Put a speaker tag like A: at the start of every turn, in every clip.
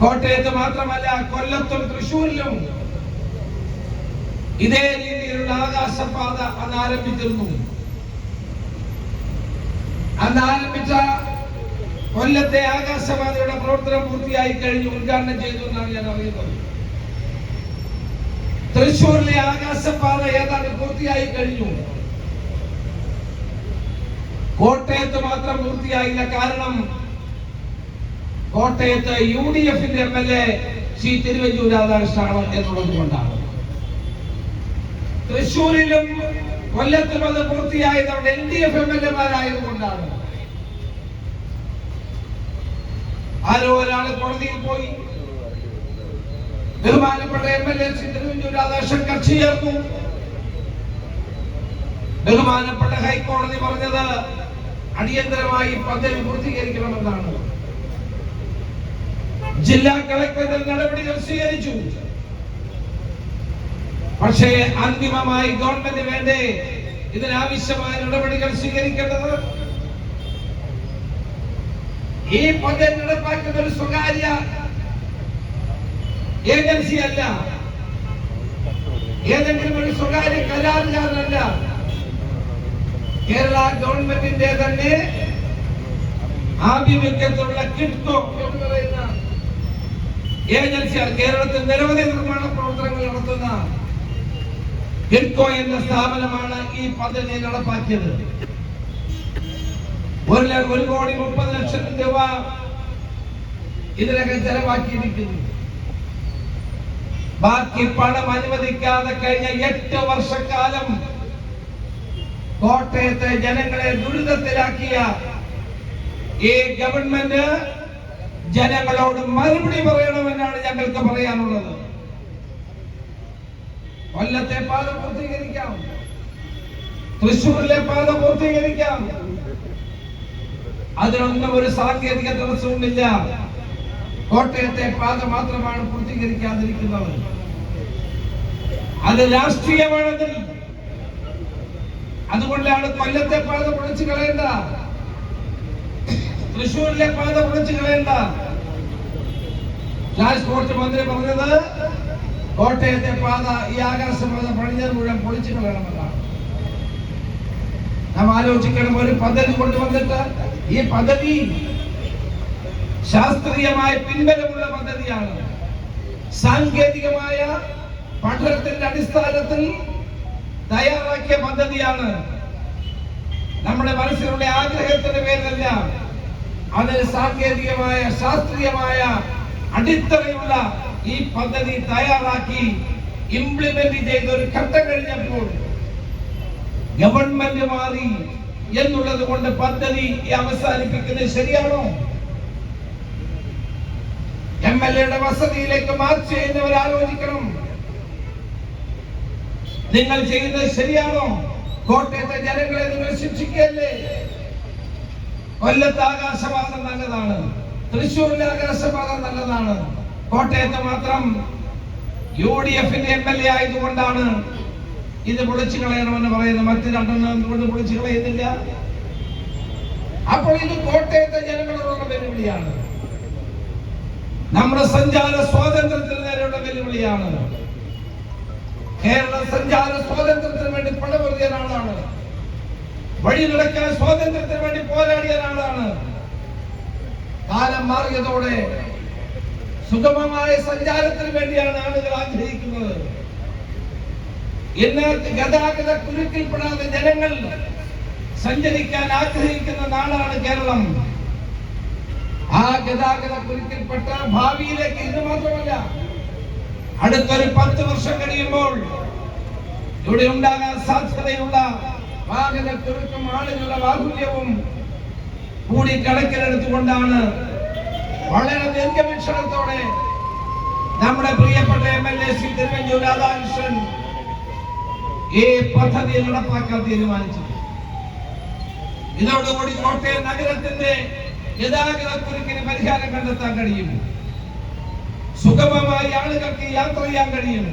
A: കോട്ടയത്ത് മാത്രമല്ല കൊല്ലത്തും തൃശ്ശൂരിലും ഇതേ രീതിയിലുള്ള ആകാശപാത അന്ന് ആരംഭിച്ചിരുന്നു. അന്ന് ആരംഭിച്ച കൊല്ലത്തെ ആകാശപാതയുടെ പ്രവർത്തനം പൂർത്തിയായി കഴിഞ്ഞു ഉദ്ഘാടനം ചെയ്തു എന്നാണ് ഞാൻ അറിയുന്നത്. തൃശ്ശൂരിലെ ആകാശപാത ഏതാണ്ട് പൂർത്തിയായി കഴിഞ്ഞു. കോട്ടയത്ത് മാത്രം പൂർത്തിയായില്ല. കാരണം കോട്ടയത്ത് യു ഡി എഫിന്റെ M L A Shri Thiruvanchoor രാധാകൃഷ്ണനാണ് എന്നുള്ളത് കൊണ്ടാണ്. തൃശൂരിലും കൊല്ലത്തും അത് പൂർത്തിയായത് അവിടെ L D F M L എമാരായതുകൊണ്ടാണ് ആരോ ഒരാൾ കോടതിയിൽ പോയി. ബഹുമാനപ്പെട്ട M L A Shri Thiruvanchoor Radhakrishnan കക്ഷി ചേർന്നു ബഹുമാനപ്പെട്ട ഹൈക്കോടതി പറഞ്ഞത് അടിയന്തരമായി പദ്ധതി പൂർത്തീകരിക്കണമെന്നാണ്. ജില്ലാ കളക്ടർ നടപടികൾ സ്വീകരിച്ചു. പക്ഷേ അന്തിമമായി ഗവൺമെന്റ് വേണ്ടേ? ഇതിനാവശ്യമായ നടപടികൾ സ്വീകരിക്കേണ്ടത്? ഈ പദ്ധതി നടപ്പാക്കുന്ന ഒരു സ്വകാര്യ ഏജൻസി അല്ല. ഏതെങ്കിലും ഒരു സ്വകാര്യ കരാറുകാരനല്ല. കേരള ഗവൺമെന്റിന്റെ തന്നെ ആഭിമുഖ്യത്തിലുള്ള കിഡ്കോ ഏജൻസിയാണ് കേരളത്തിൽ നിരവധി നിർമ്മാണ പ്രവർത്തനങ്ങൾ നടത്തുന്ന ഹിഡ്കോ എന്ന സ്ഥാപനമാണ് ഈ പദ്ധതി നടപ്പാക്കിയത്. ഒരു ഒരു കോടി മുപ്പത് ലക്ഷം രൂപ ഇതിനകം ചെലവാക്കിയിരിക്കുന്നു. ബാക്കി പണം അനുവദിക്കാതെ കഴിഞ്ഞ എട്ട് വർഷക്കാലം കോട്ടയത്തെ ജനങ്ങളെ ദുരിതത്തിലാക്കിയ ഈ ഗവൺമെന്റ് ജനങ്ങളോട് മറുപടി പറയണമെന്നാണ് ഞങ്ങൾക്ക് പറയാനുള്ളത്. കൊല്ലത്തെ പാത പൂർത്തീകരിക്കാം. തൃശ്ശൂരിലെ പാത പൂർത്തീകരിക്കാം. അതിനൊന്നും ഒരു സാങ്കേതിക തടസ്സവുമില്ല. കോട്ടയത്തെ പാത മാത്രമാണ് പൂർത്തീകരിക്കാതിരിക്കുന്നത്. അത് രാഷ്ട്രീയമാണെങ്കിൽ അതുകൊണ്ടാണ് കൊല്ലത്തെ പാത പൊളിച്ചു കളയേണ്ട തൃശ്ശൂരിലെ പാത പൊളിച്ചു കളയേണ്ട. ട്രാൻസ്പോർട്ട് മന്ത്രി പറഞ്ഞത് കോട്ടയത്തെ പാത ഈ ആകാശപാത പണിഞ്ഞത് മുഴുവൻ പൊളിച്ചു കളയണമെന്നാണ്. നാം ആലോചിക്കണം ഒരു പദ്ധതി കൊണ്ടുവന്നിട്ട് ഈ പദ്ധതി ശാസ്ത്രീയമായ പിൻബലമുള്ള പദ്ധതിയാണ്. സാങ്കേതികമായ പഠനത്തിന്റെ അടിസ്ഥാനത്തിൽ തയ്യാറാക്കിയ പദ്ധതിയാണ്. നമ്മുടെ മനസ്സിലുള്ള ആഗ്രഹത്തിന്റെ പേരിലല്ല അത് സാങ്കേതികമായ ശാസ്ത്രീയമായ അടിത്തറയുള്ള ഈ പദ്ധതി തയ്യാറാക്കി ഇംപ്ലിമെന്റ് ചെയ്ത ഒരു ഘട്ടം കഴിഞ്ഞപ്പോൾ ഗവൺമെന്റ് മാറി എന്നുള്ളത് കൊണ്ട് പദ്ധതി അവസാനിപ്പിക്കുന്നത് ശരിയാണോ? എം എൽ എയുടെ വസതിയിലേക്ക് മാർച്ച് ചെയ്യുന്നവർ ആലോചിക്കണം. നിങ്ങൾ ചെയ്യുന്നത് ശരിയാണോ? കോട്ടയത്തെ ജനങ്ങളെ നിങ്ങൾ ശിക്ഷിക്കല്ലേ കൊല്ലത്ത് ആകാശപാത നല്ലതാണ്. തൃശ്ശൂരിലെ ആകാശപാത നല്ലതാണ്. കോട്ടയത്ത് മാത്രം യു ഡി എഫിന്റെ എം എൽ എ ആയതുകൊണ്ടാണ് ഇത് പൊളിച്ചു കളയണമെന്ന് പറയുന്നത്. മറ്റ് രണ്ടെണ്ണം എന്തുകൊണ്ട് പൊളിച്ചു കളയുന്നില്ല? അപ്പോൾ ഇത് കോട്ടയത്തെ ജനങ്ങളോടുള്ള വെല്ലുവിളിയാണ്. നമ്മുടെ സഞ്ചാര സ്വാതന്ത്ര്യത്തിന് നേരെയുള്ള വെല്ലുവിളിയാണ്. കേരള സഞ്ചാര സ്വാതന്ത്ര്യത്തിന് വേണ്ടി പടപൊരുതിയ ആളാണ് വഴി നടക്കാൻ സ്വാതന്ത്ര്യത്തിന് വേണ്ടി പോരാടിയ ആളാണ് കാലം മാറിയതോടെ സുഗമമായ സഞ്ചാരത്തിന് വേണ്ടിയാണ് ആളുകൾ ആഗ്രഹിക്കുന്നത്. ഇന്ന് ഗതാഗത കുരുക്കിൽപ്പെടാതെ ജനങ്ങൾ സഞ്ചരിക്കാൻ ആഗ്രഹിക്കുന്ന നാടാണ് കേരളം. ആ ഗതാഗത കുരുക്കിൽപ്പെട്ട ഭാവിയിലേക്ക് ഇത് മാത്രമല്ല അടുത്തൊരു പത്ത് വർഷം കഴിയുമ്പോൾ ഇവിടെ ഉണ്ടാകാൻ സാധ്യതയുള്ള വാഹന കുരുക്കും ആളുകളുടെ ബാഹുല്യവും കൂടി കണക്കിലെടുത്തുകൊണ്ടാണ് വളരെ ദീർഘവീക്ഷണത്തോടെ നമ്മുടെ പ്രിയപ്പെട്ട M L A Shri Thiruvanchoor Radhakrishnan ഈ പദ്ധതി നടപ്പാക്കാൻ തീരുമാനിച്ചു ഇതോടുകൂടി കോട്ടയം നഗരത്തിന്റെ ഗതാഗത കുരുക്കിന് പരിഹാരം കണ്ടെത്താൻ കഴിയും സുഗമമായി ആളുകൾക്ക് യാത്ര ചെയ്യാൻ കഴിയും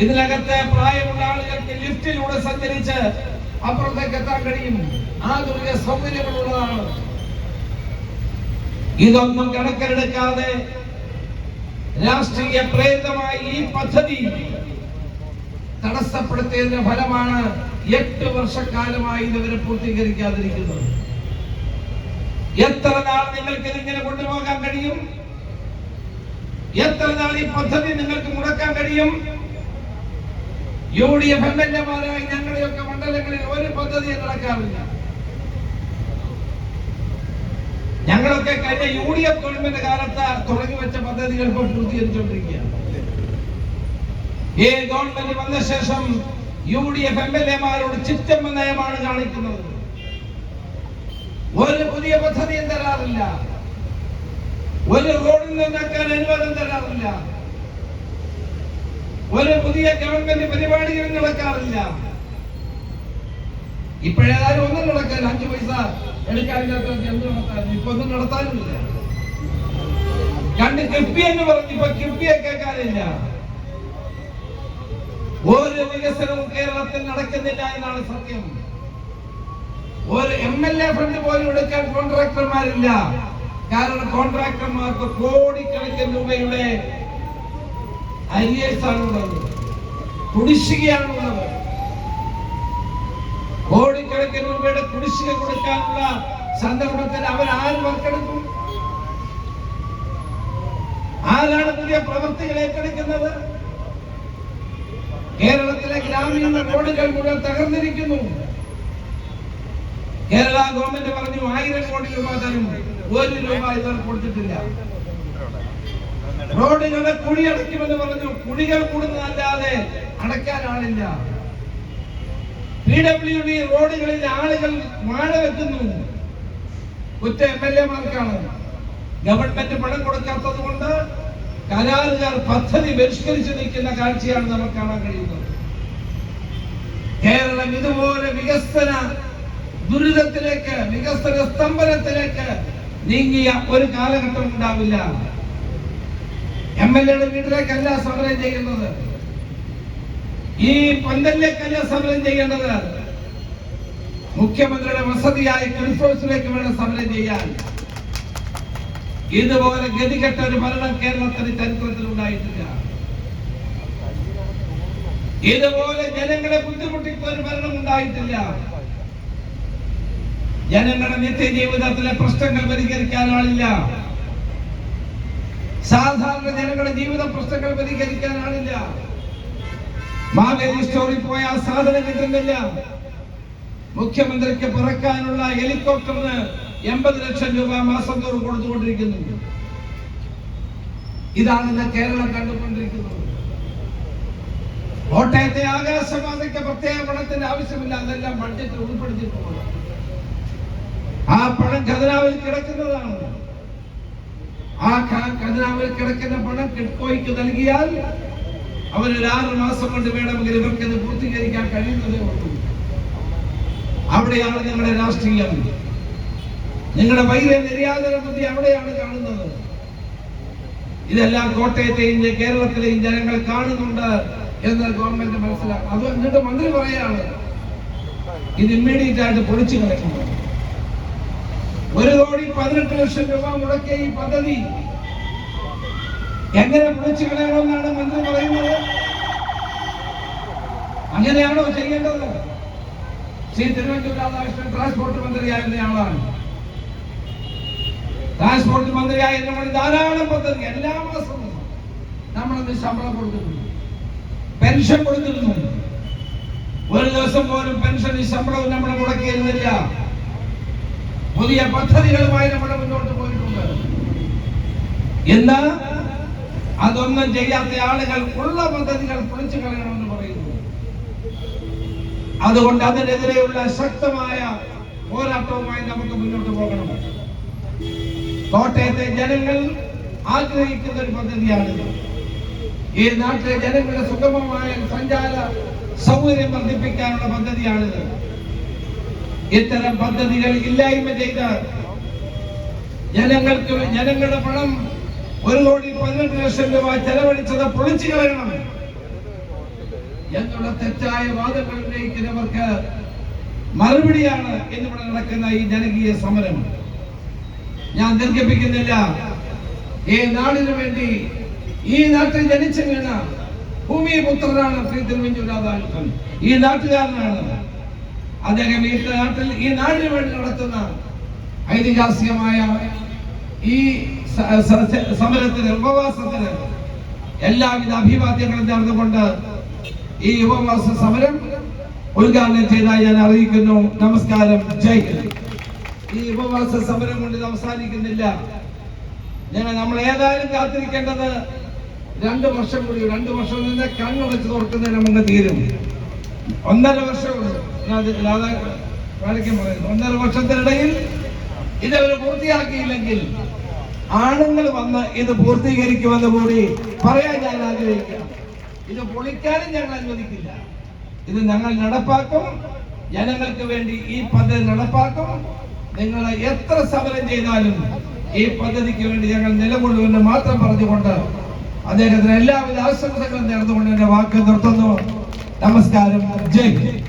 A: ഇതിനകത്ത് പ്രായമുള്ള ആളുകൾക്ക് ലിഫ്റ്റിലൂടെ സഞ്ചരിച്ച് അപ്പുറത്തേക്ക് എത്താൻ കഴിയും. ആധുനിക സൗകര്യങ്ങളുള്ളതാണ് ഇതൊന്നും കണക്കിലെടുക്കാതെ രാഷ്ട്രീയ പ്രേരിതമായ ഈ പദ്ധതി തടസ്സപ്പെടുത്തിയതിന്റെ ഫലമാണ് എട്ട് വർഷക്കാലമായി ഇതുവരെ പൂർത്തീകരിക്കാതിരിക്കുന്നത്. എത്ര നാൾ നിങ്ങൾക്ക് ഇതിങ്ങനെ കൊണ്ടുപോകാൻ കഴിയും? എത്ര നാൾ ഈ പദ്ധതി നിങ്ങൾക്ക് മുടക്കാൻ കഴിയും? യു ഡി എഫ് എം മണ്ഡലങ്ങളിൽ ഒരു പദ്ധതി നടക്കാറില്ല. ഞങ്ങളൊക്കെ കഴിഞ്ഞ യു ഡി എഫ് ഗവൺമെന്റ് കാലത്ത് തുടങ്ങി വെച്ച പദ്ധതികൾ ഇപ്പോൾ പൂർത്തീകരിച്ചുകൊണ്ടിരിക്കുകയാണ് വന്ന ശേഷം U D F M L എമാരോട് ചിറ്റമ്മ നയമാണ് കാണിക്കുന്നത്. ഒരു പുതിയ പദ്ധതിയും തരാറില്ല. ഒരു റോഡിൽ നിന്നാക്കാൻ അനുവാദം തരാറില്ല. ഒരു പുതിയ ഗവൺമെന്റ് പരിപാടികളും നടക്കാറില്ല. ഇപ്പോഴേതായാലും ഒന്നും നടക്കാൻ അഞ്ചു പൈസ എടുക്കാനില്ലാത്ത എന്ത് നടത്താൻ ഇപ്പൊ ഒന്നും നടത്താനുമില്ല കണ്ട് കിഫ്ബി എന്ന് പറഞ്ഞു ഇപ്പൊ കിഫ്ബിയെ കേൾക്കാനില്ല. ഒരു വികസനവും കേരളത്തിൽ നടക്കുന്നില്ല എന്നാണ് സത്യം. ഒരു എം എൽ എ ഫണ്ട് പോലും എടുക്കാൻ കോൺട്രാക്ടർമാരില്ല. കാരണം കോൺട്രാക്ടർമാർക്ക് കോടിക്കണക്കിന് രൂപയുടെ ആണുള്ളത് കുടിശ്ശികയാണുള്ളത് കോടിക്കണക്കിന് രൂപയുടെ കുടിശ്ശിക കൊടുക്കാനുള്ള സന്ദർഭത്തിൽ അവർ ആര് വർക്കെടുക്കും ആരാണ് പുതിയ പ്രവൃത്തികൾ ഏറ്റെടുക്കുന്നത് കേരളത്തിലെ ഗ്രാമീണ റോഡുകൾ മുഴുവൻ തകർന്നിരിക്കുന്നു. കേരള ഗവൺമെന്റ് പറഞ്ഞു ആയിരം കോടി രൂപ തരും. ഒരു രൂപ ഇതുവരെ കൊടുത്തിട്ടില്ല. റോഡുകളെ കുഴി അടയ്ക്കുമെന്ന് പറഞ്ഞു. കുഴികൾ കൂടുന്നതല്ലാതെ അടയ്ക്കാൻ ആളില്ല. പി ഡബ്ല്യു ഡി റോഡുകളിൽ ആളുകൾ വാഴ വെക്കുന്നു കുറ്റ എം എൽ എമാർക്കാണ്. ഗവൺമെന്റ് പണം കൊടുക്കാത്തത് കൊണ്ട് കരാറുകാർ പദ്ധതി ബഹിഷ്കരിച്ച് നിൽക്കുന്ന കാഴ്ചയാണ് നമുക്ക് കാണാൻ കഴിയുന്നത്. കേരളം ഇതുപോലെ വികസന ദുരിതത്തിലേക്ക് വികസന സ്തംഭനത്തിലേക്ക് നീങ്ങിയ ഒരു കാലഘട്ടം ഉണ്ടാവില്ല. എം എൽ എയുടെ വീട്ടിലേക്കല്ല സമരം ചെയ്യുന്നത്. ഈ പന്തലിലേക്കല്ല സമരം ചെയ്യേണ്ടത്. മുഖ്യമന്ത്രിയുടെ വസതിയായ കൺഫോഴ്സിലേക്ക് വേണം സമരം ചെയ്യാൻ. ഇതുപോലെ ഗതികെട്ട ഒരു ഭരണം കേരളത്തിന് ചരിത്രത്തിൽ ഉണ്ടായിട്ടില്ല. ഇതുപോലെ ജനങ്ങളെ ബുദ്ധിമുട്ടിക്കുന്ന ഒരു ഭരണം ഉണ്ടായിട്ടില്ല. ജനങ്ങളുടെ നിത്യജീവിതത്തിലെ പ്രശ്നങ്ങൾ പരിഹരിക്കാൻ ആളില്ല. സാധാരണ ജനങ്ങളുടെ ജീവിത പ്രശ്നങ്ങൾ പരിഹരിക്കാൻ ആളില്ല. മാവേലി സ്റ്റോറിൽ പോയ ആ സാധനം കിട്ടുന്നില്ല. മുഖ്യമന്ത്രിക്ക് പറക്കാനുള്ള ഹെലികോപ്റ്ററിന് എൺപത് ലക്ഷം രൂപ മാസം തോറും കൊടുത്തുകൊണ്ടിരിക്കുന്നു. ഇതാണ് ഇന്ന് കേരളം കണ്ടുകൊണ്ടിരിക്കുന്നത്. കോട്ടയത്തെ ആകാശവാദിക്ക് പ്രത്യേക പണത്തിന്റെ ആവശ്യമില്ല അതെല്ലാം ബഡ്ജറ്റിൽ ഉൾപ്പെടുത്തിയിട്ടുള്ളത്. ആ പണം ഖജനാവിൽ കിടക്കുന്നതാണ്. ആ ഖജനാവിൽ കിടക്കുന്ന പണം കിഡ്കോയ്ക്ക് നൽകിയാൽ അവരൊരു ആറ് മാസം കൊണ്ട് വേണമെങ്കിൽ ഇവർക്ക് അത് പൂർത്തീകരിക്കാൻ കഴിയുന്നതേ ഉള്ളൂ. അവിടെയാണ് നിങ്ങളുടെ രാഷ്ട്രീയം. നിങ്ങളുടെ വൈദ്യ നിര്യാതന ബുദ്ധി അവിടെയാണ് കാണുന്നത്. ഇതെല്ലാം കോട്ടയത്തെയും കേരളത്തിലെയും ജനങ്ങൾ കാണുന്നുണ്ട് എന്ന് ഗവൺമെന്റ് മനസ്സിലാക്കും അത് എന്നിട്ട് മന്ത്രി പറയാണ്. ഇത് ഇമ്മീഡിയറ്റ് ആയിട്ട് പൊളിച്ചു കളയുന്നു. ഒരു കോടി പതിനെട്ട് ലക്ഷം രൂപ മുടക്കിയ ഈ പദ്ധതി എങ്ങനെ പൊളിച്ചു കളയണമെന്നാണ് മന്ത്രി പറയുന്നത്? അങ്ങനെയാണോ ചെയ്യേണ്ടത്? ശ്രീ തിരുവനന്തപുരം രാധാകൃഷ്ണൻ ട്രാൻസ്പോർട്ട് മന്ത്രിയായിരുന്ന ആളാണ്. ട്രാൻസ്പോർട്ട് മന്ത്രി നമ്മൾ ധാരാളം പദ്ധതി എല്ലാ മാസവും നമ്മളത് ശമ്പളം കൊടുക്കുന്നു പെൻഷൻ കൊടുത്തിരുന്നു ഒരു ദിവസം പോലും പെൻഷൻ ശമ്പളവും നമ്മൾ മുടക്കിയിരുന്നില്ല. പുതിയ പദ്ധതികളുമായി നമ്മൾ മുന്നോട്ട് പോയിട്ടുണ്ട്. ഇന്ന് അതൊന്നും ചെയ്യാത്ത ആളുകൾ ഉള്ള പദ്ധതികൾ പൊളിച്ചു കളയണമെന്ന് പറയുന്നു. അതുകൊണ്ട് അതിനെതിരെയുള്ള ശക്തമായ പോരാട്ടവുമായി നമുക്ക് മുന്നോട്ട് പോകണം. കോട്ടയത്തെ ജനങ്ങൾ ആഗ്രഹിക്കുന്ന ഒരു പദ്ധതിയാണിത് ഈ നാട്ടിലെ ജനങ്ങളുടെ സുഗമമായ സഞ്ചാര സൗകര്യം വർദ്ധിപ്പിക്കാനുള്ള പദ്ധതിയാണിത്. ഇത്തരം പദ്ധതികൾ ഇല്ലായ്മ ചെയ്ത് ജനങ്ങൾക്ക് ജനങ്ങളുടെ പണം ഒരു കോടി പതിനെട്ട് ലക്ഷം രൂപ ചെലവഴിച്ചത് പൊളിച്ചു കളയണം എന്നുള്ള തെറ്റായ വാദങ്ങൾ ഉന്നയിക്കുന്നവർക്ക് മറുപടിയാണ് ഇന്നിവിടെ നടക്കുന്ന ഈ ജനകീയ സമരം. ഞാൻ ദീർഘിപ്പിക്കുന്നില്ല. ഈ നാടിനു വേണ്ടി ഈ നാട്ടിൽ ജനിച്ചു വീണ ഭൂമിപുത്രനാണ് ശ്രീ തിരുവഞ്ചൂർ രാധാകൃഷ്ണൻ ഈ നാട്ടുകാരനാണ് അദ്ദേഹം ഈ നാട്ടിൽ ഈ നാടിന് വേണ്ടി നടത്തുന്ന ഐതിഹാസികമായ ഈ സമരത്തിന് ഉപവാസത്തിന് എല്ലാവിധ അഭിവാദ്യങ്ങളും ചേർന്നുകൊണ്ട് ഈ ഉപവാസ സമരം ഉദ്ഘാടനം ചെയ്തായി ഞാൻ അറിയിക്കുന്നു. നമസ്കാരം. ജയ് ഈ ഉപവാസ സമരം കൊണ്ട് ഇത് അവസാനിക്കുന്നില്ല. ഞങ്ങൾ നമ്മൾ ഏതായാലും കാത്തിരിക്കേണ്ടത് രണ്ട് വർഷം കൂടി രണ്ട് വർഷം നിന്ന് കണ്ണുടച്ച് തുറക്കുന്നതിന് മുമ്പ് തീരും. ഒന്നര വർഷം വാഴയ്ക്കും പറയുന്നു. ഒന്നര വർഷത്തിനിടയിൽ ഇത് അവർ പൂർത്തിയാക്കിയില്ലെങ്കിൽ ആണുങ്ങൾ വന്ന് ഇത് പൂർത്തീകരിക്കുമെന്ന് കൂടി പറയാൻ ഞാൻ ആഗ്രഹിക്കാം ഇത് പൊളിക്കാനും ഞങ്ങൾ അനുവദിക്കില്ല. ഇത് ഞങ്ങൾ നടപ്പാക്കും. ജനങ്ങൾക്ക് വേണ്ടി ഈ പദ്ധതി നടപ്പാക്കും. നിങ്ങൾ എത്ര സമരം ചെയ്താലും ഈ പദ്ധതിക്ക് വേണ്ടി ഞങ്ങൾ നിലകൊള്ളുമെന്ന് മാത്രം പറഞ്ഞുകൊണ്ട് അദ്ദേഹത്തിന് എല്ലാവിധ ആശംസകളും നേർന്നുകൊണ്ട് എന്റെ വാക്ക് നിർത്തുന്നു. നമസ്കാരം. ജയ് ഹിന്ദ്.